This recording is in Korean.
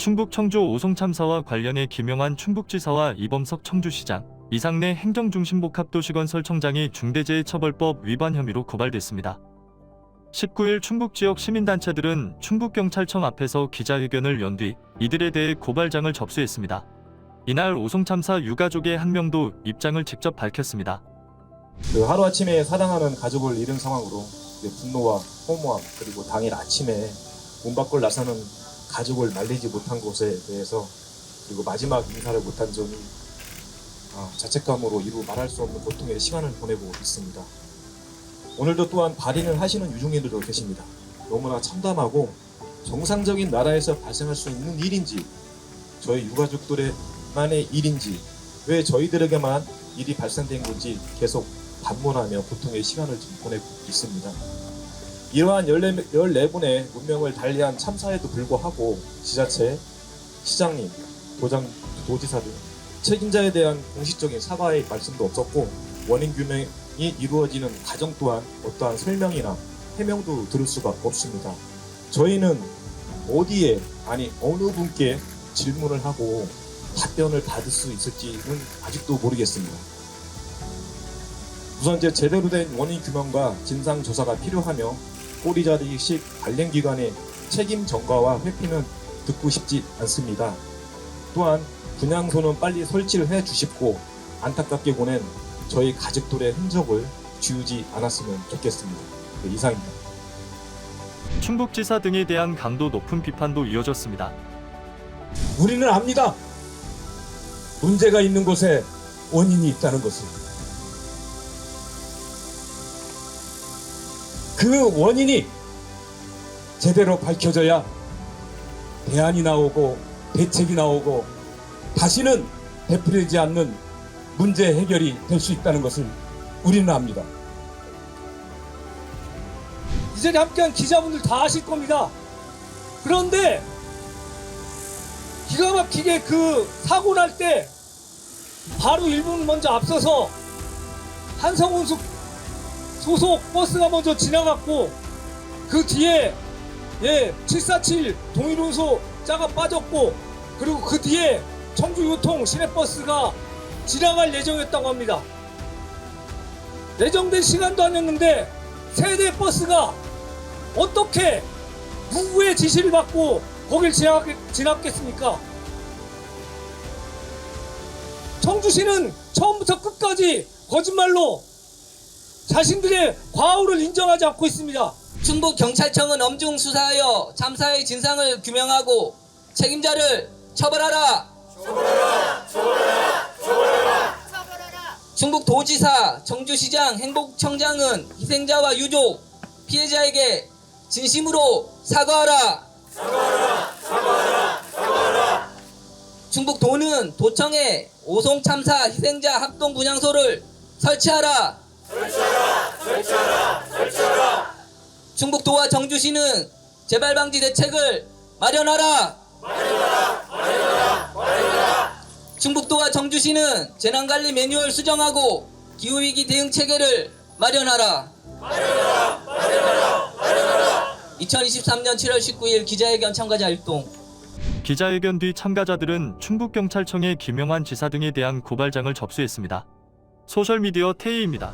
충북 청주 오송 참사와 관련해 김용환 충북지사와 이범석 청주시장, 이상내 행정중심복합도시건설청장이 중대재해처벌법 위반 혐의로 고발됐습니다. 19일 충북 지역 시민단체들은 충북경찰청 앞에서 기자회견을 연 뒤 이들에 대해 고발장을 접수했습니다. 이날 오송 참사 유가족의 한 명도 입장을 직접 밝혔습니다. 그 하루아침에 사당하는 가족을 잃은 상황으로 분노와 허무함 그리고 당일 아침에 문 밖을 나서는 가족을 말리지 못한 것에 대해서 그리고 마지막 인사를 못한 점이 아, 자책감으로 이루 말할 수 없는 고통의 시간을 보내고 있습니다. 오늘도 또한 발인을 하시는 유중인들도 계십니다. 너무나 참담하고 정상적인 나라에서 발생할 수 있는 일인지 저희 유가족들만의 일인지 왜 저희들에게만 일이 발생된 건지 계속 반문하며 고통의 시간을 지금 보내고 있습니다. 이러한 14, 14분의 운명을 달리한 참사에도 불구하고 지자체, 시장님, 도장, 도지사 등 책임자에 대한 공식적인 사과의 말씀도 없었고 원인 규명이 이루어지는 과정 또한 어떠한 설명이나 해명도 들을 수가 없습니다. 저희는 어디에 아니 어느 분께 질문을 하고 답변을 받을 수 있을지는 아직도 모르겠습니다. 우선 이제 제대로 된 원인 규명과 진상 조사가 필요하며 꼬리자리식 관련 기관의 책임 전가와 회피는 듣고 싶지 않습니다. 또한 분향소는 빨리 설치를 해 주십고 안타깝게 보낸 저희 가족들의 흔적을 지우지 않았으면 좋겠습니다. 네, 이상입니다. 충북지사 등에 대한 강도 높은 비판도 이어졌습니다. 우리는 압니다. 문제가 있는 곳에 원인이 있다는 것을. 그 원인이 제대로 밝혀져야 대안이 나오고 대책이 나오고 다시는 되풀이되지 않는 문제 해결이 될 수 있다는 것을 우리는 압니다. 이 자리에 함께한 기자분들 다 아실 겁니다. 그런데 기가 막히게 그 사고 날 때 바로 1분 먼저 앞서서 한성운수 소속 버스가 먼저 지나갔고 그 뒤에 예, 747 동일운소 짜가 빠졌고 그리고 그 뒤에 청주유통 시내버스가 지나갈 예정이었다고 합니다. 예정된 시간도 아니었는데 세대 버스가 어떻게 누구의 지시를 받고 거길 지나, 지났겠습니까? 청주시는 처음부터 끝까지 거짓말로 자신들의 과오를 인정하지 않고 있습니다. 충북 경찰청은 엄중 수사하여 참사의 진상을 규명하고 책임자를 처벌하라. 충북 도지사, 청주시장, 행복청장은 희생자와 유족, 피해자에게 진심으로 사과하라. 충북 도는 도청에 오송 참사 희생자 합동 분향소를 설치하라. 충북도와 정주시는 재발 방지 대책을 마련하라. 충북도와 정주시는 재난관리 매뉴얼 수정하고 기후위기 대응 체계를 마련하라. 2023년 7월 19일 기자회견 참가자 일동 기자회견 뒤 참가자들은 충북경찰청에 김용환 지사 등에 대한 고발장을 접수했습니다. 소셜미디어 테이입니다.